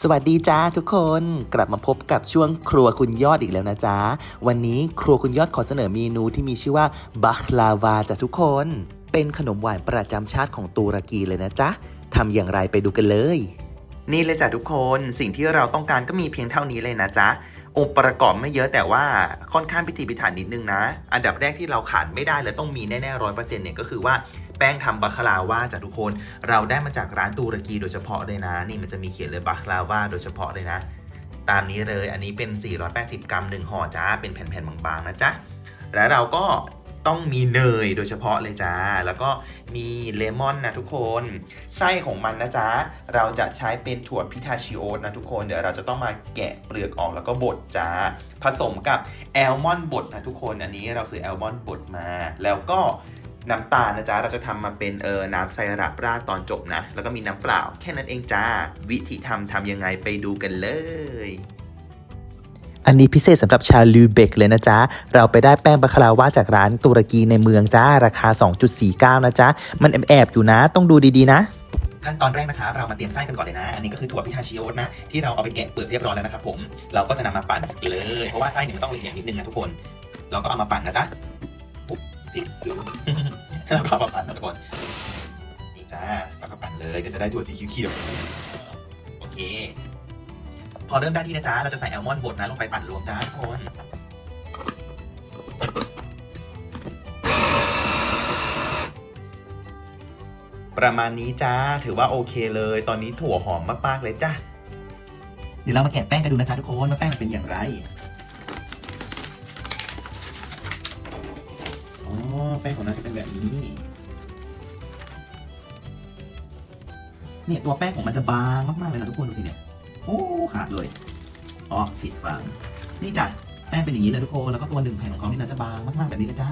สวัสดีจ้าทุกคนกลับมาพบกับช่วงครัวคุณยอดอีกแล้วนะจ๊ะ วันนี้ครัวคุณยอดขอเสนอเมนูที่มีชื่อว่าบัคลาวาจ้ะทุกคน เป็นขนมหวานประจำชาติของตุรกีเลยนะจ๊ะทำอย่างไรไปดูกันเลย นี่เลยจ้ะทุกคนสิ่งที่เราต้องการก็มีเพียงเท่านี้เลยนะจ๊ะองค์ประกอบไม่เยอะแต่ว่าค่อนข้างพิถีพิถันนิดนึงนะ อันดับแรกที่เราขาดไม่ได้และต้องมีแน่ๆร้อยเปอร์เซ็นต์เนี่ยก็คือว่า ป้งทำบัคลาว่าจ้ะทุกคน เราได้มาจากร้านตุรกีโดยเฉพาะเลยนะ นี่มันจะมีเขียนเลยบัคลาว่าโดยเฉพาะเลยนะ ตามนี้เลยอันนี้เป็น 480 กรัม1ห่อจ้า เป็นแผ่นๆบางๆนะจ๊ะ แล้วเราก็ต้องมีเนยโดยเฉพาะเลยจ้า แล้วก็มีเลมอนนะทุกคน ไส้ของมันนะจ๊ะ เราจะใช้เป็นถั่วพิทาชิโอตนะทุกคน เดี๋ยวเราจะต้องมาแกะเปลือกออกแล้วก็บดจ้า ผสมกับแอลมอนด์บดนะทุกคน อันนี้เราซื้อแอลมอนด์บดมา แล้วก็ น้ำตาลนะจ๊ะเราจะทำมาเป็นเออน้ำไซรัปราดตอนจบนะ แล้วก็มีน้ำเปล่า แค่นั้นเองจ้า วิธีทำทำยังไงไปดูกันเลยอันนี้พิเศษสำหรับชาวลูเบกเลยนะจ๊ะ เราไปได้แป้งบาคาลาวาจากร้านตุรกีในเมืองจ้า ราคา 2.49 นะจ๊ะ มันแอบๆอยู่นะ ต้องดูดีๆนะ ขั้นตอนแรกนะครับเรามาเตรียมไส้กันก่อนเลยนะ อันนี้ก็คือถั่วพิทาชิโอตนะ ที่เราเอาไปแกะเปลือกเรียบร้อยแล้วนะครับผม เราก็จะนำมาปั่นเลย เพราะว่าไส้เนี่ยมันต้องละเอียดนิดนึงนะทุกคน เราก็เอามาปั่นนะจ๊ะปุ๊บติดดู แล้วก็เอามาปั่นนะทุกคนนี่จ้าแล้วก็ปั่นเลยก็จะได้ถั่วสีเขียวๆโอเค พอเริ่มได้ที่นะจ๊ะเราจะใส่แอลมอนด์บดนะลงไปปั่นรวมจ้าทุกคนประมาณนี้จ้าถือว่าโอเคเลย ตอนนี้ถั่วหอมมากๆเลยจ้าเดี๋ยวเรามาแกะแป้งกันดูนะจ๊ะทุกคนว่าแป้งมันเป็นอย่างไร แป้งของเราจะเป็นแบบนี้ เนี่ยตัวแป้งของมันจะบางมากๆเลยนะทุกคนดูสิเนี่ย โอ้ขาดเลย อ๋อผิดฝั่งนี่จ้ะแป้งเป็นอย่างนี้เลยทุกคน แล้วก็ตัวหนึ่งแผ่นของเขานี่นะจะบางมากๆแบบนี้เลยจ้า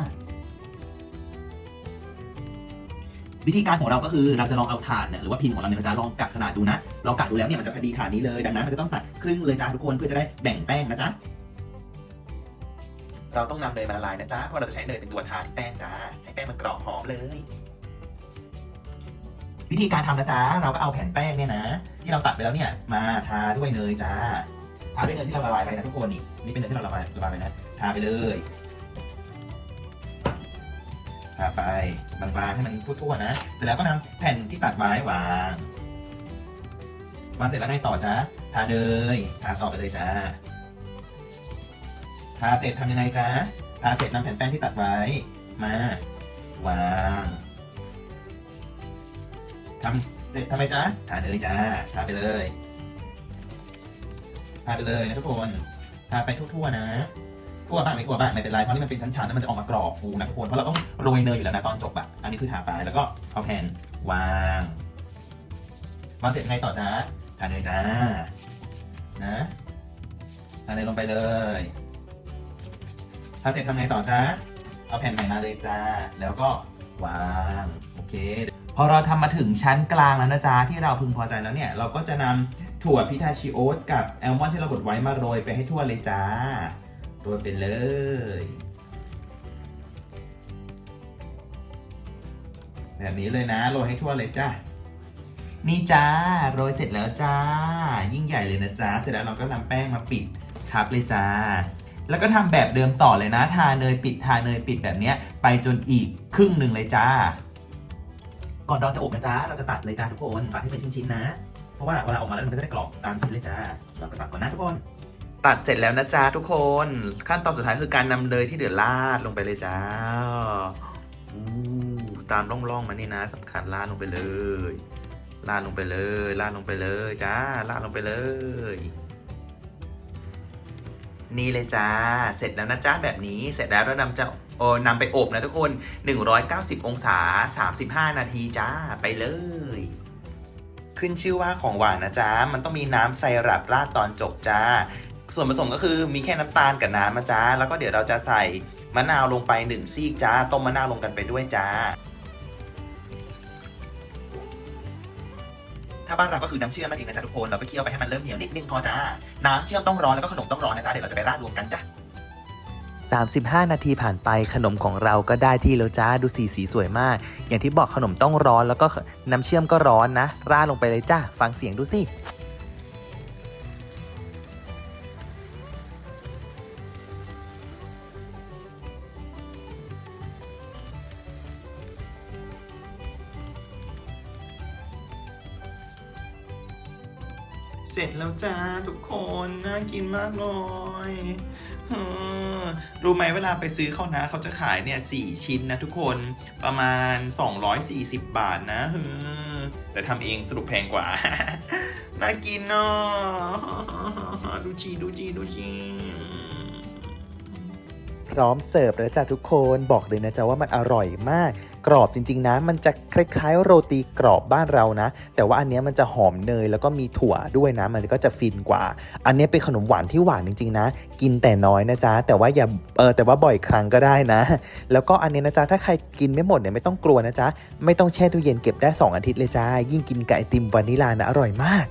วิธีการของเราก็คือเราจะลองเอาถาดเนี่ยหรือว่าพิมพ์ของเราเนี่ยจะลองกัดขนาดดูนะลองกัดดูแล้วเนี่ยมันจะพอดีถาดนี้เลยดังนั้นเราจะต้องตัดครึ่งเลยจ้าทุกคนเพื่อจะได้แบ่งแป้งนะจ๊ะ เราต้องนำเนยมาละลายนะจ๊ะเพราะเราจะใช้เนยเป็นตัวทาที่แป้งจ้าให้แป้งมันกรอบหอมเลย วิธีการทำนะจ๊ะเราก็เอาแผ่นแป้งเนี่ยนะ ที่เราตัดไปแล้วเนี่ยมาทาด้วยเนยจ้าทาด้วยเนยที่เราละลายไปนะทุกคนนี่นี่เป็นเนยที่เราละลายละลายไปนะทาไปเลยทาไปบางๆให้มันทั่วๆนะ เสร็จแล้วก็นำแผ่นที่ตัดไว้วางวางเสร็จแล้วไงต่อจ๊ะทาเนยทาต่อไปเลยจ้า ทาเสร็จทำยังไงจ๊ะทาเสร็จนำแผ่นแป้งที่ตัดไว้ มาวางทำเสร็จทำไมจ๊ะทาเนยจ้าทาไปเลยทาไปเลยนะทุกคนทาไปทั่วๆนะทั่วบ้างไม่ทั่วบ้างไม่เป็นไรเพราะนี่มันเป็นชั้นๆแล้วมันจะออกมากรอบฟูนะทุกคนเพราะเราต้องโรยเนยอยู่แล้วนะตอนจบอะอันนี้คือทาไปแล้วก็เอาแผ่นวางวางเสร็จไงต่อจ๊ะทาเนยจ้านะทาเนยลงไปเลย ทาเสร็จทำไงต่อจ๊ะเอาแผ่นใหม่มาเลยจ้า แล้วก็วางโอเค พอเราทำมาถึงชั้นกลางแล้วนะจ๊ะที่เราพึงพอใจแล้วเนี่ย เราก็จะนำถั่วพิทาชิโอตกับแอลมอนที่เราบดไว้มาโรยไปให้ทั่วเลยจ้าโรยไปเลยแบบนี้เลยนะโรยให้ทั่วเลยจ้านี่จ้าโรยเสร็จแล้วจ้า ยิ่งใหญ่เลยนะจ้าเสร็จแล้วเราก็นำแป้งมาปิดทับเลยจ้า แล้วก็ทำแบบเดิมต่อเลยนะ ทาเนยปิดทาเนยปิดแบบนี้ไปจนอีกครึ่งหนึ่งเลยจ้า ก่อนเราจะอบนะจ้าเราจะตัดเลยจ้าทุกคนตัดให้เป็นชิ้นๆนะ เพราะว่าเวลาออกมาแล้วมันก็จะได้กรอบตามชิ้นเลยจ้า เราก็ตัดก่อนนะทุกคนตัดเสร็จแล้วนะจ๊ะทุกคน ขั้นตอนสุดท้ายคือการนำเนยที่เหลือราดลงไปเลยจ้าตามร่องๆมานี่นะสำคัญราดลงไปเลยราดลงไปเลยราดลงไปเลยจ้าราดลงไปเลย นี่เลยจ้า เสร็จแล้วนะจ้าแบบนี้ เสร็จแล้วเรานำจะโอนำไปอบนะทุกคน 190 องศา 35 นาทีจ้า ไปเลย ขึ้นชื่อว่าของหวานนะจ๊ะมันต้องมีน้ำไซรัปราดตอนจบจ้า ส่วนผสมก็คือมีแค่น้ำตาลกับน้ำนะจ๊ะแล้วก็เดี๋ยวเราจะใส่มะนาวลงไปหนึ่งซีกจ้า ต้มมะนาวลงกันไปด้วยจ้า ถ้าบ้านเราก็คือน้ำเชื่อมนั่นเองนะจ๊ะทุกคนเราก็เคี่ยวไปให้มันเริ่มเหนียวนิดนึงพอจ้าน้ำเชื่อมต้องร้อนแล้วก็ขนมต้องร้อนนะจ๊ะเดี๋ยวเราจะไปราดรวมกันจ้ะ35 นาทีผ่านไปขนมของเราก็ได้ที่แล้วจ้าดูสีสีสวยมาก อย่างที่บอกขนมต้องร้อนแล้วก็น้ำเชื่อมก็ร้อนนะ ราดลงไปเลยจ้าฟังเสียงดูสิ เสร็จแล้วจ้าทุกคนน่ากินมากเลยเออรู้ไหมเวลาไปซื้อเขานะเขาจะขายเนี่ยสี่ชิ้นนะทุกคนประมาณ 240 บาทนะเออแต่ทำเองสรุปแพงกว่า น่ากินเนาะดูจีดูจีดูจี พร้อมเสิร์ฟแล้วจ้ะทุกคนบอกเลยนะจ๊ะว่ามันอร่อยมาก กรอบจริง ๆ นะ มันจะคล้ายๆ โรตีกรอบบ้านเรานะ แต่ว่าอันนี้มันจะหอมเนยแล้วก็มีถั่วด้วยนะ มันก็จะฟินกว่า อันนี้เป็นขนมหวานที่หวานจริง ๆ นะ กินแต่น้อยนะจ๊ะแต่ว่าอย่าเออแต่ว่าบ่อยครั้งก็ได้นะ แล้วก็อันนี้นะจ๊ะถ้าใครกินไม่หมดเนี่ยไม่ต้องกลัวนะจ๊ะไม่ต้องแช่ตู้เย็นเก็บได้สองอาทิตย์เลยจ้ายิ่งกินกับไอติมวานิลานะอร่อยมาก